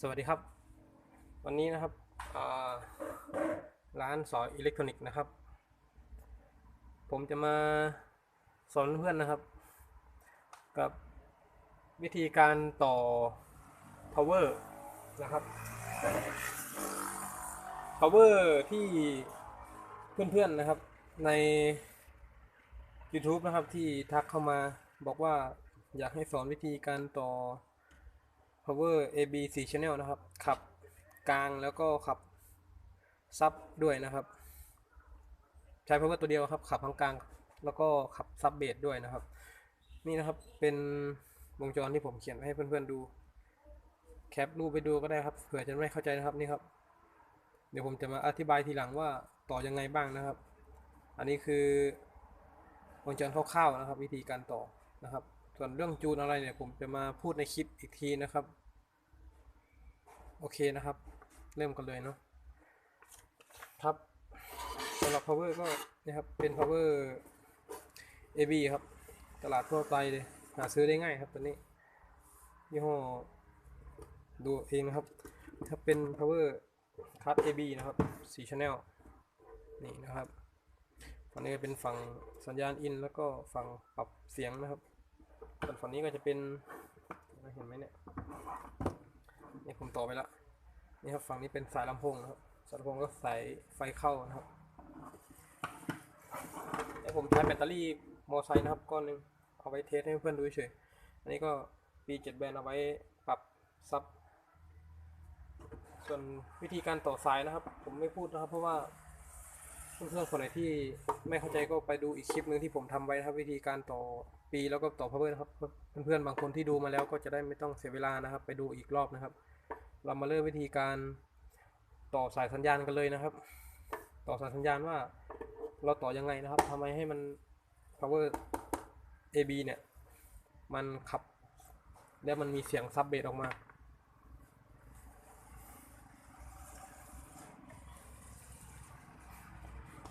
สวัสดีครับ วันนี้นะครับร้านสอนอิเล็กทรอนิกส์นะครับ ผมจะมาสอนเพื่อนนะครับ กับวิธีการต่อ power นะครับ power ที่เพื่อนๆนะครับใน YouTube นะครับที่ทักเข้ามาบอกว่าอยากให้สอนวิธีการต่อ power AB 4 channel นะครับ ขับกลางแล้วก็ขับซับด้วยนะครับ ใช้ power ตัวเดียวครับ ขับทั้งกลางแล้วก็ขับซับเบสด้วยนะครับ นี่นะครับเป็นวงจรที่ผมเขียนไว้ให้เพื่อนๆดู แคปรูปไปดูก็ได้ครับเผื่อจะไม่เข้าใจนะครับนี่ครับ เดี๋ยวผมจะมาอธิบายทีหลังว่าต่อยังไงบ้างนะครับ อันนี้คือวงจรคร่าวๆนะครับ วิธีการต่อนะครับ ส่วนเรื่องจูนอะไรเนี่ยผมจะมาพูดในคลิปอีกทีนะครับ โอเคนะครับ เริ่มกันเลยเนาะครับสำหรับ power ก็นะครับเป็น power AB ครับ ตลาดทั่วไปเลยหาซื้อได้ง่ายครับตัวนี้ยี่ห้อดูเองนะครับ ถ้าเป็น power card AB นะครับ4 channel นี่นะครับฝั่งนี้เป็นฝั่งสัญญาณอินแล้วก็ฝั่งปรับเสียงนะครับ ส่วนฝั่งนี้ก็จะเป็นเห็นไหมเนี่ยนี่ผมต่อไปละนี่ครับฝั่งนี้เป็นสายลำโพงนะครับสายลำโพงก็สายไฟเข้านะครับแล้วผมใช้แบตเตอรี่มอไซค์นะครับก้อนหนึ่งเอาไว้เทสให้เพื่อนดูเฉยอันนี้ก็ B7 แบนเอาไว้ปรับซับส่วนวิธีการต่อสายนะครับ ผมไม่พูดนะครับเพราะว่า เพื่อนๆคนไหนที่ไม่เข้าใจก็ไปดูอีกคลิปหนึ่งที่ผมทำไว้นะครับ วิธีการต่อปีแล้วก็ต่อ power นะครับ เพื่อนๆบางคนที่ดูมาแล้วก็จะได้ไม่ต้องเสียเวลานะครับ ไปดูอีกรอบนะครับ เรามาเริ่มวิธีการต่อสายสัญญาณกันเลยนะครับ ต่อสายสัญญาณว่าเราต่อยังไงนะครับทำไมให้มัน power AB เนี่ย มันขับ แล้วมันมีเสียงซับเบสออกมา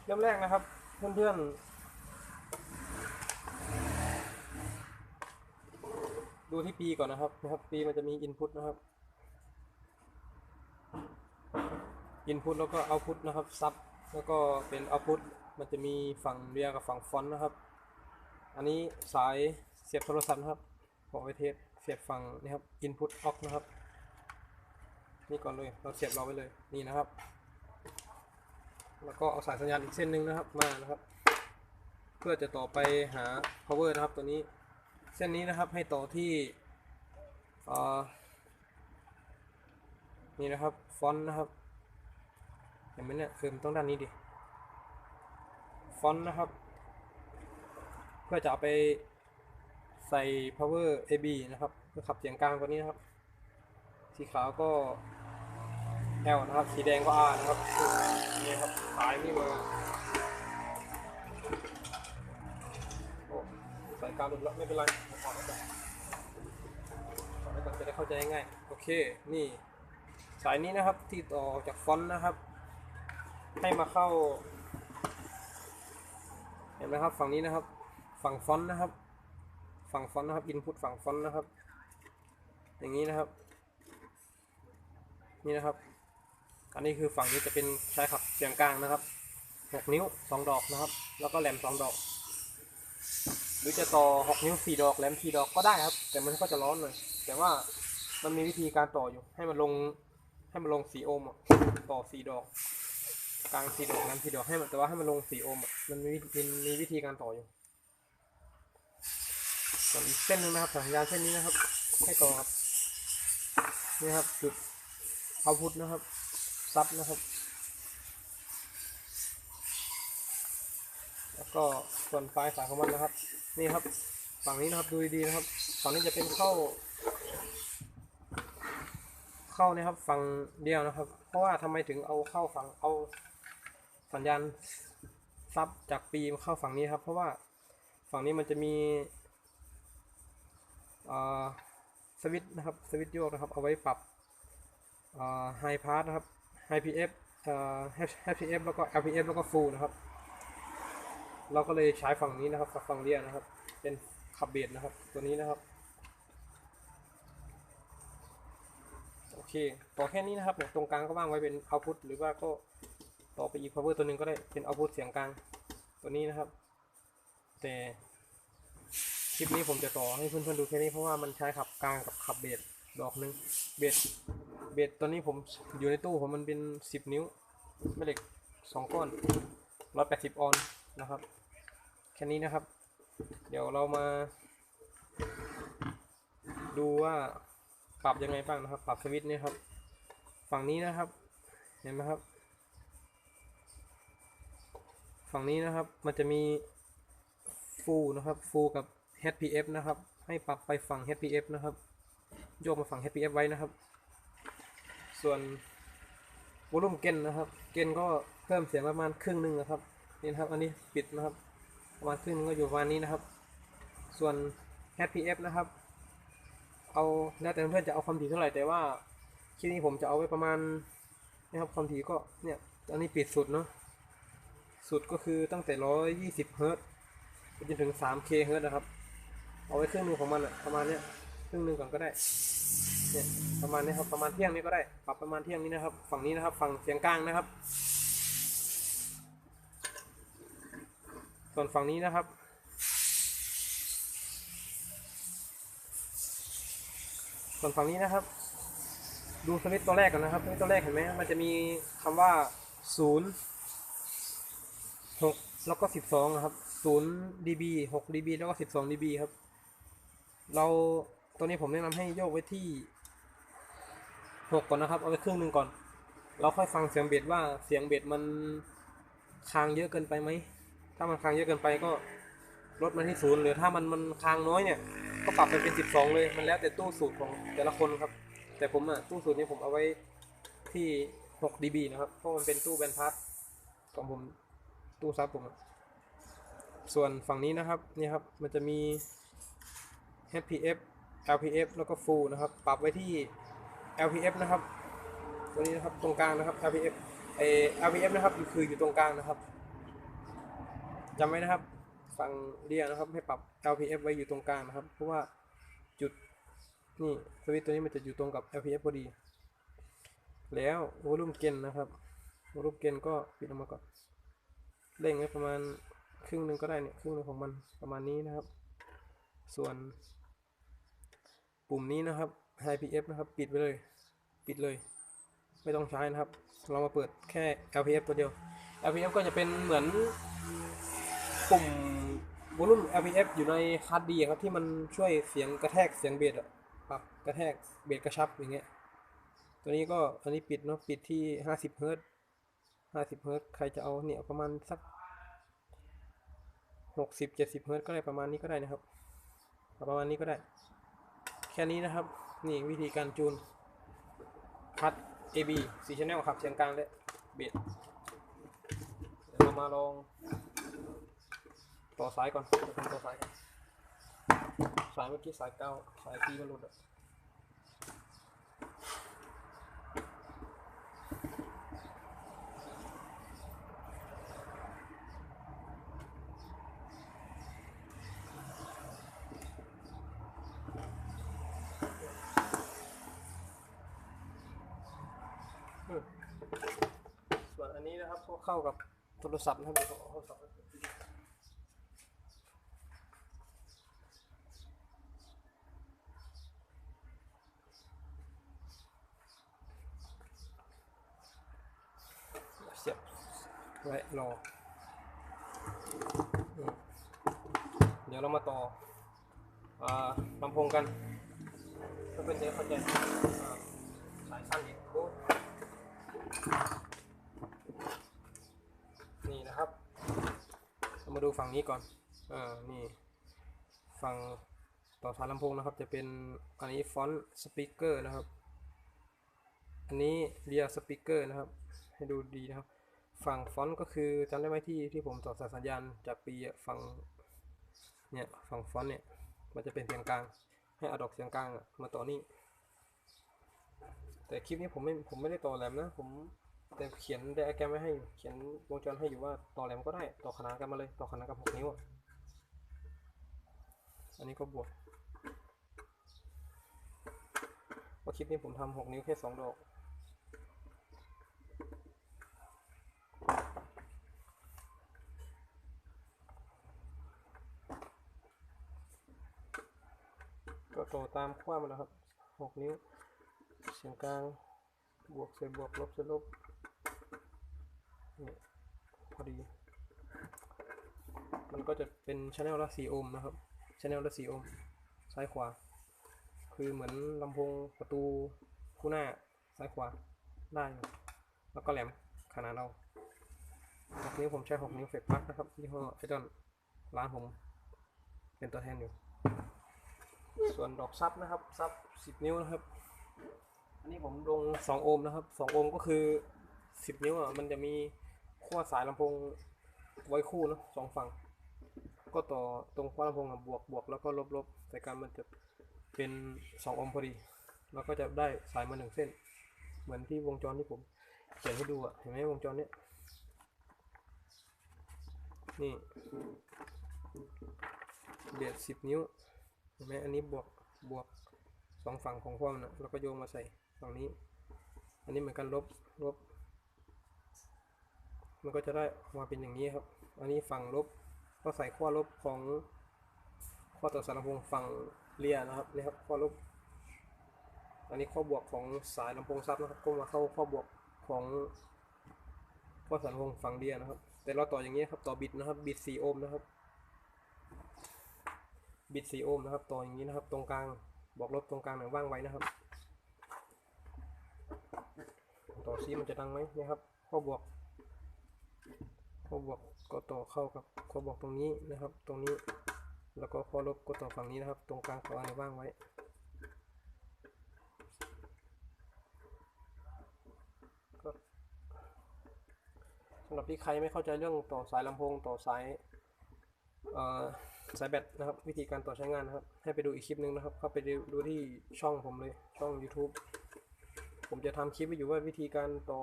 เริ่มแรกนะครับ เพื่อนๆ ดูที่ปีก่อนนะครับนะครับ ปีมันจะมี input นะครับ input แล้วก็ output นะครับซับแล้วก็เป็น output มันจะมีฝั่งเรียกับฝั่งฟอนต์นะครับ อันนี้สายเสียบโทรศัพท์นะครับบอกไว้เทสเสียบฝั่งนี่ครับ input out นะครับ นี่ก่อนเลยเราเสียบเราไว้เลยนี่นะครับ แล้วก็เอาสายสัญญาณอีกเส้นหนึ่งนะครับมานะครับ เพื่อจะต่อไปหา power นะครับตัวนี้เส้นนี้นะครับให้ต่อที่นี่นะครับฟอนต์นะครับเห็นไหมเนี่ยคือมันต้องด้านนี้ดิฟอนต์นะครับ เพื่อจะเอาไปใส่ power AB นะครับเพื่อขับเสียงกลางตัวนี้นะครับ สีขาวก็ L นะครับ สีแดงก็ R นะครับนี่ครับสายนี่มาโอ้สายกางหลุดแล้วไม่เป็นไรถอดไว้ก่อนถอไว้ก่อนจะได้เข้าใจง่ายโอเคนี่สายนี้นะครับที่ต่อจากฟอนต์นะครับ ให้มาเข้า เห็นไหมครับฝั่งนี้นะครับ ฝั่งฟอนต์นะครับ ฝั่งฟอนต์นะครับอินพุตฝั่งฟอนต์นะครับ อย่างนี้นะครับ นี่นะครับ อันนี้คือฝั่งนี้จะเป็นใช้ขับเสียงกลางนะครับ6นิ้ว2ดอกนะครับ แล้วก็แหลม2ดอก หรือจะต่อ6นิ้ว4ดอกแหลม4ดอกก็ได้ครับ แต่มันก็จะร้อนหน่อยแต่ว่ามันมีวิธีการต่ออยู่ ให้มันลงให้มันลง4โอห์มอะต่อ4ดอกกลาง4ดอกแหลม4ดอกให้มันแต่ว่าให้มันลง4โอห์มมันมีมีมีวิธีการต่ออยู่ส่วนอีกเส้นนึงนะครับสัญญาณเส้นนี้นะครับ ให้ต่อครับนี่ครับจุดเอาพุทนะครับ ซับนะครับ แล้วก็ส่วนปลายสายของมันนะครับ นี่ครับ ฝั่งนี้นะครับดูดีๆนะครับ ฝั่งนี้จะเป็นเข้า เข้านะครับ ฝั่งเดียวนะครับ เพราะว่าทำไมถึงเอาเข้าฝั่งเอาสัญญาณซับจากปีมเข้าฝั่งนี้ครับ เพราะว่าฝั่งนี้มันจะมีสวิตนะครับสวิตโยกนะครับ เอาไว้ปรับไฮพาร์สนะครับ ไฮพีเอ่อไฮพีเอฟแล้วก็ LPF แล้วก็ฟูลนะครับ เราก็เลยใช้ฝั่งนี้นะครับฝั่งเรียนะครับ เป็นขับเบสนะครับ ตัวนี้นะครับ โอเค ต่อแค่นี้นะครับตรงกลางก็ว่างไว้เป็น output หรือว่าก็ต่อไปอีก power ตัวหนึ่งก็ได้เป็น output เสียงกลางตัวนี้นะครับ แต่คลิปนี้ผมจะต่อให้เพื่อนๆดูแค่นี้เพราะว่ามันใช้ขับกลางกับขับเบสดอกหนึ่งเบส เบสตอนนี้ผมอยู่ในตู้ผมมันเป็น10นิ้วแม่เหล็ก2ก้อน180ออนนะครับ แค่นี้นะครับ เดี๋ยวเรามา ดูว่าปรับยังไงบ้างนะครับ ปรับสวิตช์เนี่ยครับ ฝั่งนี้นะครับ เห็นไหมครับ ฝั่งนี้นะครับมันจะมีฟูนะครับฟูกับ HPF นะครับ ให้ปรับไปฝั่ง HPF นะครับ โยกมาฝั่ง HPF ไว้นะครับ ส่วนวอลลุ่มเกนนะครับ เกนก็เพิ่มเสียงประมาณครึ่งหนึ่งนะครับ นี่นะครับ อันนี้ปิดนะครับ ประมาณครึ่งหนึงก็อยู่ประมาณนี้นะครับ ส่วน HPF นะครับ เอาแล้วแต่เพื่อนจะเอาความถี่เท่าไหร่แต่ว่าคลิปนี้ผมจะเอาไว้ประมาณนะครับความถี่ก็เนี่ยอันนี้ปิดสุดเนาะสุดก็คือตั้งแต่ร้อยยี่สิบเฮิร์ตซ์ไปจนถึงสามเคเฮิร์ตซ์นะครับ เอาไว้ครึ่งหนึ่งของมันอะประมาณเนี้ยครึ่งหนึ่งก่อนก็ได้ เนี่ยประมาณนี้ครับประมาณเที่ยงนี้ก็ได้ ปรับประมาณเที่ยงนี้นะครับ ฝั่งนี้นะครับ ฝั่งเสียงกลางนะครับ ส่วนฝั่งนี้นะครับส่วนฝั่งนี้นะครับ ดูสวิตตัวแรกก่อนนะครับสวิตตัวแรกเห็นไหมมันจะมีคำว่าศูนย์หกแล้วก็สิบสองครับศูนย์ dB หก dB แล้วก็สิบสอง dB ครับ เราตัวนี้ผมแนะนำให้โยกไว้ที่ หกก่อนนะครับ เอาไว้ครึ่งหนึ่งก่อน เราค่อยฟังเสียงเบสว่าเสียงเบสมันค้างเยอะเกินไปไหม ถ้ามันค้างเยอะเกินไปก็ลดมันที่ศูนย์หรือถ้ามันมันค้างน้อยเนี่ย ก็ปรับไปเป็นสิบสองเลย มันแล้วแต่ตู้สูตรของแต่ละคนครับ แต่ผมอะตู้สูตรนี้ผมเอาไว้ที่หก dB นะครับ เพราะมันเป็นตู้แบนพัดของผมตู้ซับผม ส่วนฝั่งนี้นะครับนี่ครับ มันจะมี HPF LPF แล้วก็ Full นะครับ ปรับไว้ที่ LPF นะครับ ตัวนี้นะครับตรงกลางนะครับ LPF เอ LPF นะครับอยู่คืออยู่ตรงกลางนะครับจำไว้นะครับ ฝั่งเรียนะครับให้ปรับ LPF ไว้อยู่ตรงกลางนะครับ เพราะว่าจุดนี่สวิตตัวนี้มันจะอยู่ตรงกับ LPF พอดี แล้ววอลุ่มเกนนะครับวอลุ่มเกนก็ปิดออกมาก่อนเร่งไว้ประมาณครึ่งหนึ่งก็ได้เนี่ยครึ่งหนึงของมันประมาณนี้นะครับ ส่วนปุ่มนี้นะครับ High PF นะครับ ปิดไปเลย ปิดเลย ไม่ต้องใช้นะครับ เรามาเปิดแค่ LPF ตัวเดียว LPF ก็จะเป็นเหมือนปุ่มวอลุ่ม LPF อยู่ในคัสดีครับ ที่มันช่วยเสียงกระแทกเสียงเบสอะปรับกระแทกเบสกระชับอย่างเงี้ย ตัวนี้ก็อันนี้ปิดเนาะปิดที่ 50 เฮิร์ต50 เฮิร์ตใครจะเอาเนี่ยประมาณสัก 60 70 เฮิร์ตก็ได้ประมาณนี้ก็ได้นะครับ ประมาณนี้ก็ได้ แค่นี้นะครับ นี่วิธีการจูนคัด AB 4 channel ครับเสียงกลางและเบสเดี๋ยวเรามาลองต่อสายก่อนต่อสายก่อนสายเมื่อกี้สายเก้าสายปีมันหลุดอะอืมส่ว นอันนี้นะครับก็เข้ากับโทรศัพท์นะครับเดี๋ยวผมเอาโทรศัพท์เสียบไว้รอเดี๋ยวเรามาต่ออลำโพงกันเพื่อเป็นจะได้เขาจอ่าสายสั้นอีกโอ้นี่นะครับ เรา มาดูฝั่งนี้ก่อน อ่า นี่ ฝั่งต่อสายลำโพงนะครับ จะเป็น อันนี้ฟอนต์สปีกเกอร์นะครับ อันนี้เรียสปีกเกอร์นะครับ ให้ดูดีนะครับ ฝั่งฟอนต์ก็คือจำได้ไหมที่ที่ผมต่อสายสัญญาณจากปีฝั่ง เนี่ย ฝั่งฟอนต์เนี่ย มันจะเป็นเสียงกลาง ให้อดอกเสียงกลางมาต่อนี่ แต่คลิปนี้ผมไม่ ผมไม่ได้ต่อแหลมนะ ผม แต่เขียนไดอะแกรมไว้ให้อยู่เขียนวงจรให้อยู่ว่าต่อแหลมก็ได้ต่อขนานกันมาเลยต่อขนานกับหกนิ้วอันนี้ก็บวกโอคลิปนี้ผมทำหกนิ้วแค่สองดอกก็ต่อตามขั้วมันนะครับหกนิ้วเสียงกลางบวกใส่บวกลบใส่ลบ พอดี มันก็จะเป็นชแนลละสี่โอห์มนะครับชแนลละสี่โอห์มซ้ายขวา คือเหมือนลำโพงประตูคู่หน้าซ้ายขวาได้แล้วก็แหลมขนาดเราหกนิ้วผมใช้หกนิ้วเฟกพักนะครับยี่ห้อไอดอนร้านผมเป็นตัวแทนอยู่ ส่วนดอกซับนะครับซับสิบนิ้วนะครับ อันนี้ผมลงสองโอห์มนะครับสองโอห์มก็คือสิบนิ้วอะมันจะมี ขั้วสายลำโพงไว้คู่เนะสองฝั่ง ก็ต่อตรงขั้วลำโพงบวกบวกแล้วก็ลบลบแต่การมันจะเป็นสองโอห์มพอดีแล้วก็จะได้สายมาหนึ่งเส้น เหมือนที่วงจรที่ผมเขียนให้ดูอะเห็นไหมวงจรเนี้ยนี่เบียดสิบนิ้วเห็นไหมอันนี้บวกบวกสองฝั่งของความนะแล้วก็โยงมาใส่ฝั่งนี้ อันนี้เหมือนกันลบลบ มันก็จะได้ออกมาเป็นอย่างนี้ครับ อันนี้ฝั่งลบก็ใส่ขั้วลบของขั้วต่อสารลำโพงฝั่งเลียนะครับนี่ครับขั้วลบ อันนี้ข้อบวกของสายลำโพงซับนะครับก็มาเข้าข้อบวกของขั้วสารลำโพงฝั่งเลียนะครับ แต่เราต่ออย่างนี้ครับต่อบิดนะครับบิด4โอห์มนะครับบิด4โอห์มนะครับต่ออย่างนี้นะครับ ตรงกลางบอกลบตรงกลางหน่อยว่างไว้นะครับ ต่อซีมันจะดังไหมเนะครับข้อบวก ข้อบวกก็ต่อเข้ากับข้อบวกตรงนี้นะครับ ตรงนี้แล้วก็ข้อลบก็ต่อฝั่งนี้นะครับ ตรงกลางขออะไรว่างไว้ สำหรับที่ใครไม่เข้าใจเรื่องต่อสายลำโพงต่อสายสายแบตนะครับ วิธีการต่อใช้งานนะครับ ให้ไปดูอีกคลิปหนึงนะครับ เข้าไปดูดูที่ช่องผมเลยช่อง YouTube ผมจะทำคลิปไว้อยู่ว่าวิธีการต่อ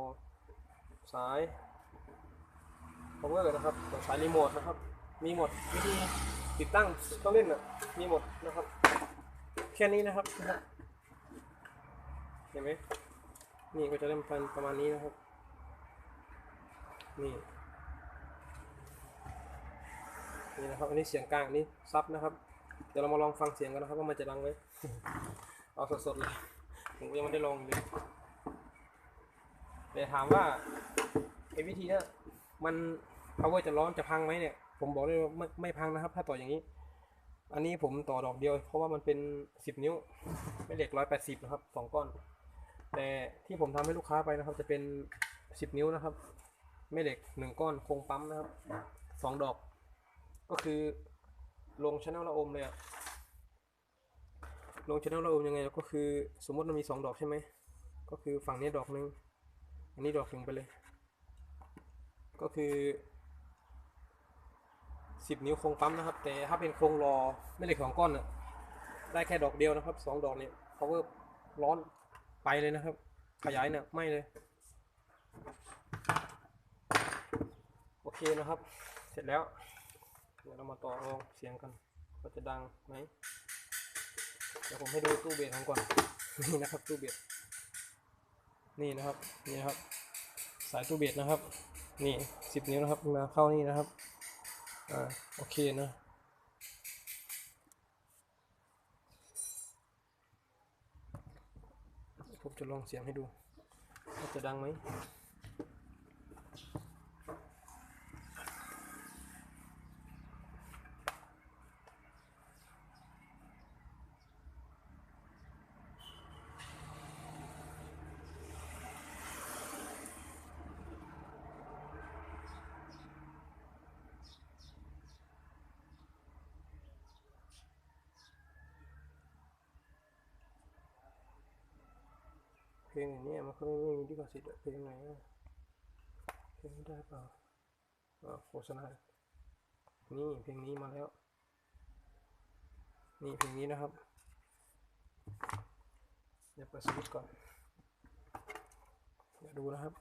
สาย power นะครับสายรีโมทนะครับ มีหมดวิธีติดตั้งต้องเล่นอะมีหมดนะครับ แค่นี้นะครับ เห็นไหมนี่ก็จะเริ่มพันประมาณนี้นะครับ นี่ นี่นะครับ อันนี้เสียงกลางอันนี้ซับนะครับ เดี๋ยวเรามาลองฟังเสียงกันนะครับว่ามันจะดังไหมเอาสดๆเลยผมยังไม่ได้ลองเลยแต่ถามว่าไอ้วิธีเนี้ย มัน power จะร้อนจะพังไหมเนี่ย ผมบอกเลยว่าไม่ไม่พังนะครับ ถ้าต่ออย่างนี้ อันนี้ผมต่อดอกเดียว เพราะว่ามันเป็น 10 นิ้วไม่เหล็ก180นะครับสองก้อน แต่ที่ผมทำให้ลูกค้าไปนะครับ จะเป็น 10 นิ้วนะครับ ไม่เหล็กหนึ่งก้อนโครงปั๊มนะครับสองดอก ก็คือลงชแนลละอมเลยอะลงชแนลละอมยังไงก็คือ สมมติมันมีสองดอกใช่ไหมก็คือฝั่งนี้ดอกหนึ่งอันนี้ดอกหนึ่งไปเลย ก็คือสิบนิ้วโครงปั๊มนะครับ แต่ถ้าเป็นโครงรอไม่เหล็กสองก้อนอะได้แค่ดอกเดียวนะครับสองดอกเนี่ย power ร้อนไปเลยนะครับ ขยายเนี่ยไม่เลย โอเคนะครับ เสร็จแล้วเดี๋ยวเรามาต่อลองเสียงกันว่าจะดังไหมเดี๋ยวผมให้ดูตู้เบสของก่อนนี่นะครับตู้เบสนี่นะครับนี่นะครับ สายตู้เบสนะครับ นี่สิบนิ้วนะครับมาเข้านี่นะครับอ่าโอเคนะผมจะลองเสียงให้ดูว่าจะดังไหม ลงอย่างเนี้ยมันก็ไม่ม่มีลิขสิทธิ์เพลงไหนเพลงได้เปล่าโฆษณานี่เพลงนี้มาแล้ว นี่เพลงนี้นะครับเดี๋ยวเปิดสวิตช์ก่อนเดี๋ยวดูนะครับ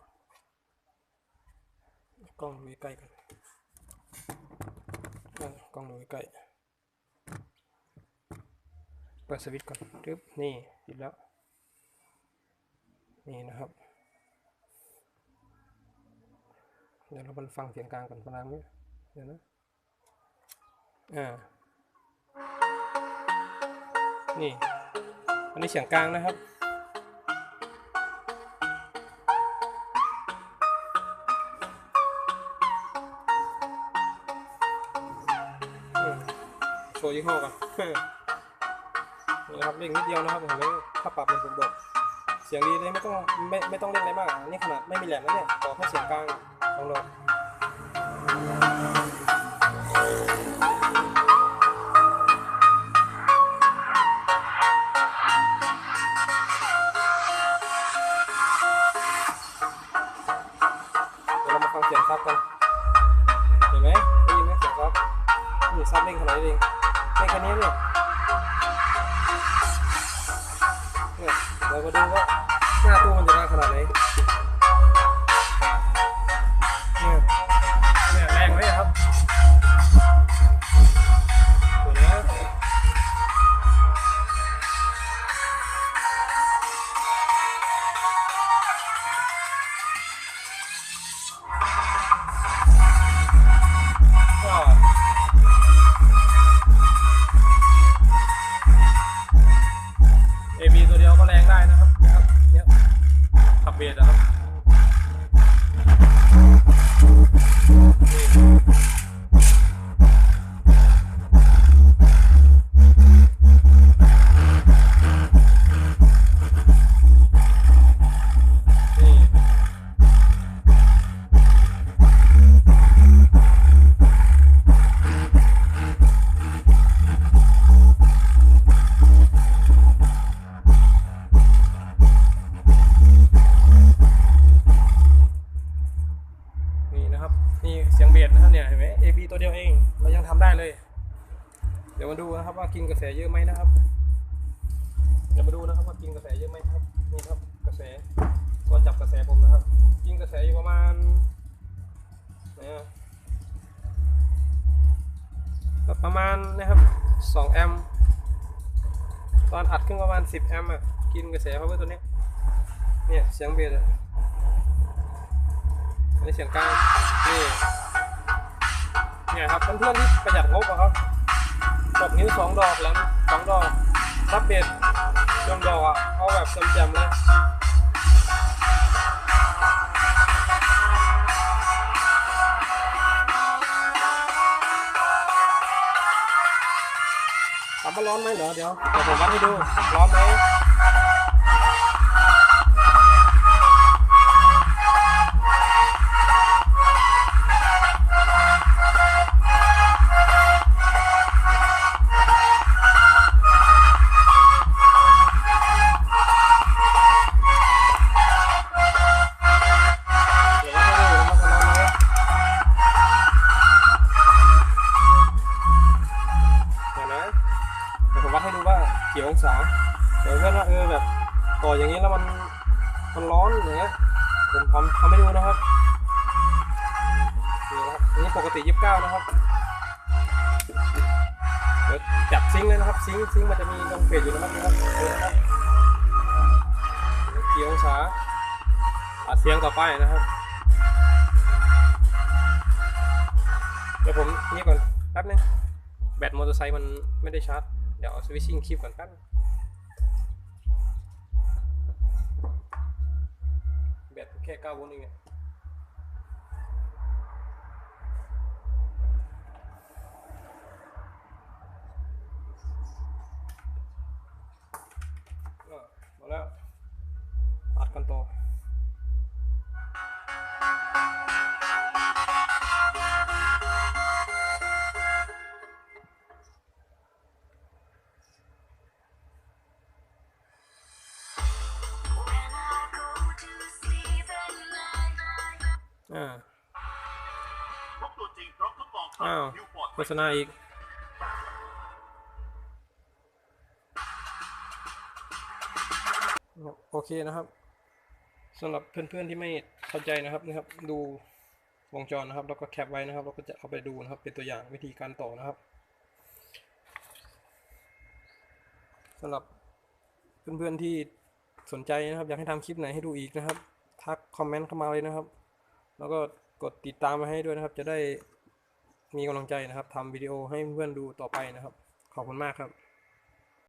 กล้องดูใกล้กันกล้องดูใกล้เปิดสวิตช์ก่อนปึ๊บนี่ติดแล้ว นี่นะครับเดี๋ยวเรามันฟังเสียงกลางก่อนฟังไหมเดี๋ยวนะอ่านี่อันนี้เสียงกลางนะครับโชว์ยี่ห้อกันนี่นะครับเร่งนิดเดียวนะครับเห็นไหมถ้าปรับเป็นผมบอก เสียงดีเลยไม่ต้องไม่ไม่ต้องเร่งอะไรมากนี่ขนาดไม่มีแหลมแล้วเนี่ยขอแค่เสียงกลางของเราเดี๋ยวเรามาฟังเสียงซับกันเห็นไหมได้ยินไหมเสียงซับนี่ซับเร่งขนาดนี้เองเร่งแค่นี้เนี่ย เนี่ยเรามาดูว่าหน้าตู้มันจะได้ขนาดไหน ตัวเดียวเอง เรายังทำได้เลย เดี๋ยวมาดูนะครับว่ากินกระแสเยอะไหมนะครับ เดี๋ยวมาดูนะครับว่ากินกระแสเยอะไหมครับ นี่ครับกระแสตัวจับกระแสผมนะครับ กินกระแสอยู่ประมาณไหนอะประมาณนะครับ2แอมป์ตอนอัดขึ้นประมาณ 10 แอมป์อะ กินกระแสเพราะว่าตัวนี้ เนี่ยเสียงเบสอะอันนี้เสียงกลางนี่ เนี่ยครับเพื่อนๆที่ประหยัดงบอะครับกนิ้วสองดอกแล้วสองดอกซับเบสจนดอกอะเอาแบบจำๆเลยถามว่าร้อนไหมเหรอเดี๋ยวเดี๋ยวผมวัดให้ดูร้อนไหม ออย่างนี้แล้วมันมันร้อนอย่างเงี้ยผมทำทำให้ดูนะครับนี่นะครับอันนี้ปกติ29นะครับเดี๋ยวจับซิงเลยนะครับซิงซิงมันจะมีลงเฟสอยู่นะครับนี่ครับเออนะครับกี่องศาอัดเสียงต่อไปนะครับเดี๋ยวผมนี่ก่อนแป๊บนึงแบตมอเตอร์ไซค์มันไม่ได้ชาร์จเดี๋ยวเอาสวิตชิ่งคลิปก่อนแป๊บ นึงแบตแค่ พบตัวจริงพร้อมทดลองขับอ้าวนิวฟอร์ดโฆษณาอีกนะครับโอเคนะครับสำหรับเพื่อนๆที่ไม่เข้าใจนะครับนะครับ ดูวงจรนะครับ แล้วก็แคปไว้นะครับ แล้วก็จะเอาไปดูนะครับ เป็นตัวอย่างวิธีการต่อนะครับสำหรับเพื่อนๆที่สนใจนะครับ อยากให้ทำคลิปไหนให้ดูอีกนะครับ ทักคอมเมนต์เข้ามาเลยนะครับ แล้วก็ กดติดตามมาให้ด้วยนะครับ จะได้มีกำลังใจนะครับทำวิดีโอให้เพื่อนดูต่อไปนะครับ ขอบคุณมากครับ